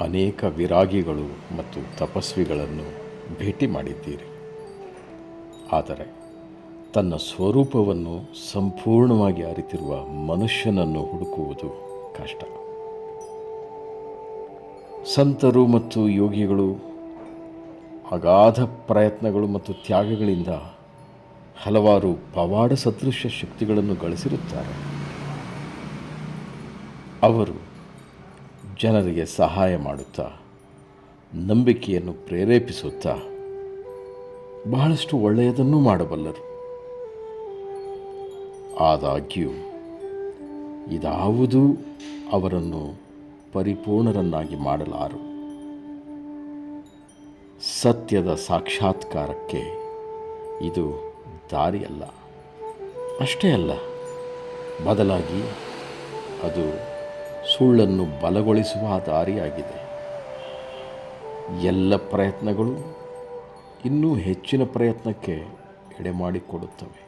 ಅನೇಕ ವಿರಾಗಿಗಳು ಮತ್ತು ತಪಸ್ವಿಗಳನ್ನು ಭೇಟಿ ಮಾಡಿದ್ದೀರಿ. ಆದರೆ ತನ್ನ ಸ್ವರೂಪವನ್ನು ಸಂಪೂರ್ಣವಾಗಿ ಅರಿತಿರುವ ಮನುಷ್ಯನನ್ನು ಹುಡುಕುವುದು ಕಷ್ಟ. ಸಂತರು ಮತ್ತು ಯೋಗಿಗಳು ಅಗಾಧ ಪ್ರಯತ್ನಗಳು ಮತ್ತು ತ್ಯಾಗಗಳಿಂದ ಹಲವಾರು ಪವಾಡ ಸದೃಶ ಶಕ್ತಿಗಳನ್ನು ಗಳಿಸಿರುತ್ತಾರೆ. ಅವರು ಜನರಿಗೆ ಸಹಾಯ ಮಾಡುತ್ತಾ, ನಂಬಿಕೆಯನ್ನು ಪ್ರೇರೇಪಿಸುತ್ತಾ, ಬಹಳಷ್ಟು ಒಳ್ಳೆಯದನ್ನು ಮಾಡಬಲ್ಲರು. ಆದಾಗ್ಯೂ, ಇದಾವುದೂ ಅವರನ್ನು ಪರಿಪೂರ್ಣರನ್ನಾಗಿ ಮಾಡಲಾರು. ಸತ್ಯದ ಸಾಕ್ಷಾತ್ಕಾರಕ್ಕೆ ಇದು ದಾರಿಯಲ್ಲ, ಅಷ್ಟೇ ಅಲ್ಲ, ಬದಲಾಗಿ ಅದು ಸುಳ್ಳನ್ನು ಬಲಗೊಳಿಸುವ ದಾರಿಯಾಗಿದೆ. ಎಲ್ಲ ಪ್ರಯತ್ನಗಳು ಇನ್ನೂ ಹೆಚ್ಚಿನ ಪ್ರಯತ್ನಕ್ಕೆ ಎಡೆ ಮಾಡಿಕೊಡುತ್ತವೆ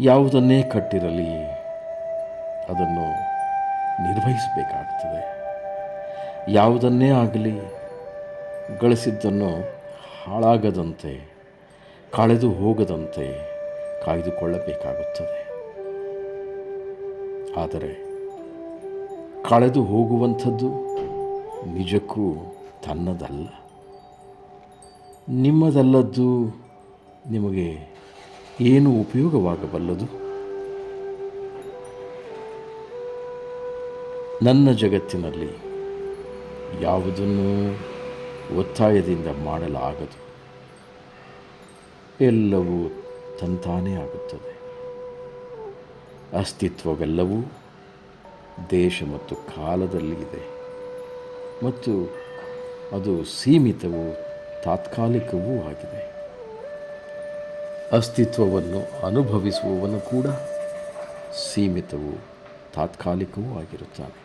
ಯಾವುದನ್ನೇ ಕಟ್ಟಿರಲಿ, ಅದನ್ನು ನಿರ್ವಹಿಸಬೇಕಾಗ್ತದೆ ಯಾವುದನ್ನೇ ಆಗಲಿ, ಗಳಿಸಿದ್ದನ್ನು ಹಾಳಾಗದಂತೆ, ಕಳೆದು ಹೋಗದಂತೆ ಕಾಯ್ದುಕೊಳ್ಳಬೇಕಾಗುತ್ತದೆ. ಆದರೆ ಕಳೆದು ಹೋಗುವಂಥದ್ದು ನಿಜಕ್ಕೂ ತನ್ನದಲ್ಲ. ನಿಮ್ಮದಲ್ಲದ್ದು ನಿಮಗೆ ಏನು ಉಪಯೋಗವಾಗಬಲ್ಲದು? ನನ್ನ ಜಗತ್ತಿನಲ್ಲಿ ಯಾವುದನ್ನು ಒತ್ತಾಯದಿಂದ ಮಾಡಲಾಗದು. ಎಲ್ಲವೂ ತಂತಾನೇ ಆಗುತ್ತದೆ. ಅಸ್ತಿತ್ವವೆಲ್ಲವೂ ದೇಶ ಮತ್ತು ಕಾಲದಲ್ಲಿ ಇದೆ. ಮತ್ತು ಅದು ಸೀಮಿತವೂ ತಾತ್ಕಾಲಿಕವೂ ಆಗಿದೆ. ಅಸ್ತಿತ್ವವನ್ನು ಅನುಭವಿಸುವವನು ಕೂಡ ಸೀಮಿತವು ತಾತ್ಕಾಲಿಕವೂ ಆಗಿರುತ್ತಾನೆ.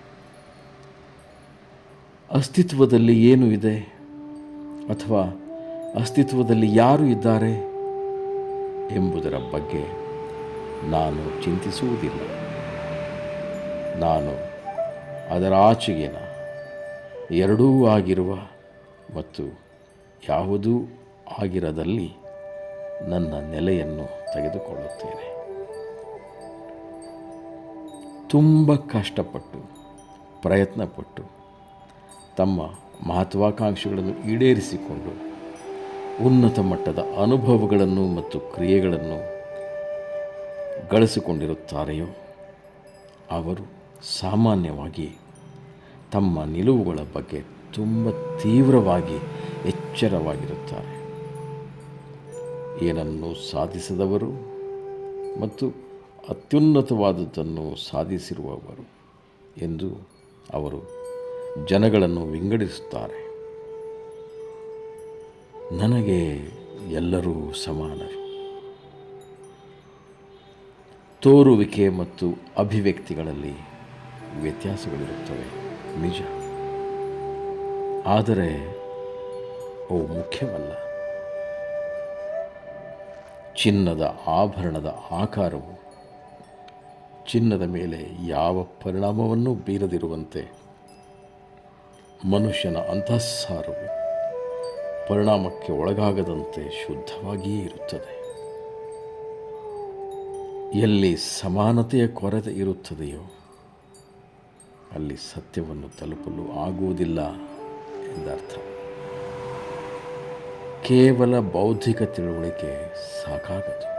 ಅಸ್ತಿತ್ವದಲ್ಲಿ ಏನು ಇದೆ? ಅಥವಾ ಅಸ್ತಿತ್ವದಲ್ಲಿ ಯಾರು ಇದ್ದಾರೆ? ಎಂಬುದರ ಬಗ್ಗೆ ನಾನು ಚಿಂತಿಸುವುದಿಲ್ಲ. ನಾನು, ಅದರ ಆಚೆಗಿನ ಎರಡೂ ಆಗಿರುವ ಮತ್ತು ಯಾವುದೂ ಆಗಿರದಲ್ಲಿ ನನ್ನ ನೆಲೆಯನ್ನು ತೆಗೆದುಕೊಳ್ಳುತ್ತೇನೆ. ತುಂಬ ಕಷ್ಟಪಟ್ಟು, ಪ್ರಯತ್ನಪಟ್ಟು, ತಮ್ಮ ಮಹತ್ವಾಕಾಂಕ್ಷೆಗಳನ್ನು ಈಡೇರಿಸಿಕೊಂಡು, ಉನ್ನತ ಮಟ್ಟದ ಅನುಭವಗಳನ್ನು ಮತ್ತು ಕ್ರಿಯೆಗಳನ್ನು ಗಳಿಸಿಕೊಂಡಿರುತ್ತಾರೆಯೋ, ಅವರು ಸಾಮಾನ್ಯವಾಗಿ ತಮ್ಮ ನಿಲುವುಗಳ ಬಗ್ಗೆ ತುಂಬ ತೀವ್ರವಾಗಿ ಎಚ್ಚರವಾಗಿರುತ್ತಾರೆ. ಏನನ್ನು ಸಾಧಿಸದವರು ಮತ್ತು ಅತ್ಯುನ್ನತವಾದದ್ದನ್ನು ಸಾಧಿಸಿರುವವರು ಎಂದು ಅವರು ಜನಗಳನ್ನು ವಿಂಗಡಿಸುತ್ತಾರೆ. ನನಗೆ ಎಲ್ಲರೂ ಸಮಾನರು. ತೋರುವಿಕೆ ಮತ್ತು ಅಭಿವ್ಯಕ್ತಿಗಳಲ್ಲಿ ವ್ಯತ್ಯಾಸಗಳಿರುತ್ತವೆ. ನಿಜ. ಆದರೆ ಅವು ಮುಖ್ಯವಲ್ಲ. ಚಿನ್ನದ ಆಭರಣದ ಆಕಾರವು ಚಿನ್ನದ ಮೇಲೆ ಯಾವ ಪರಿಣಾಮವನ್ನು ಬೀರದಿರುವಂತೆ ಮನುಷ್ಯನ ಅಂತಃಸಾರವು ಪರಿಣಾಮಕ್ಕೆ ಒಳಗಾಗದಂತೆ ಶುದ್ಧವಾಗಿಯೇ ಇರುತ್ತದೆ. ಎಲ್ಲಿ ಸಮಾನತೆಯ ಕೊರತೆ ಇರುತ್ತದೆಯೋ ಅಲ್ಲಿ ಸತ್ಯವನ್ನು ತಲುಪಲು ಆಗುವುದಿಲ್ಲ ಎಂದರ್ಥ. ಕೇವಲ ಬೌದ್ಧಿಕ ತಿಳುವಳಿಕೆ ಸಾಕಾಗದು.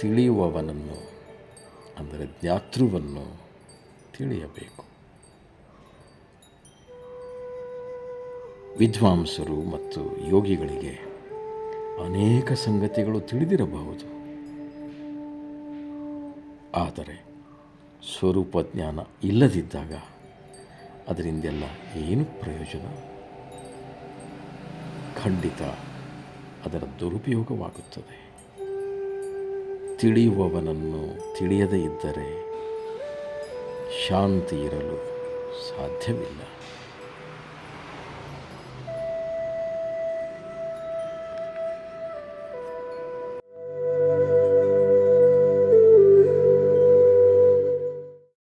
ತಿಳಿಯುವವನನ್ನು, ಅಂದರೆ ಜ್ಞಾತೃವನ್ನು, ತಿಳಿಯಬೇಕು. ವಿದ್ವಾಂಸರು ಮತ್ತು ಯೋಗಿಗಳಿಗೆ ಅನೇಕ ಸಂಗತಿಗಳು ತಿಳಿದಿರಬಹುದು. ಆದರೆ ಸ್ವರೂಪ ಜ್ಞಾನ ಇಲ್ಲದಿದ್ದಾಗ ಅದರಿಂದೆಲ್ಲ ಏನು ಪ್ರಯೋಜನ? ಖಂಡಿತ ಅದರ ದುರುಪಯೋಗವಾಗುತ್ತದೆ. ತಿಳಿಯುವವನನ್ನು ತಿಳಿಯದೇ ಇದ್ದರೆ ಶಾಂತಿ ಇರಲು ಸಾಧ್ಯವಿಲ್ಲ.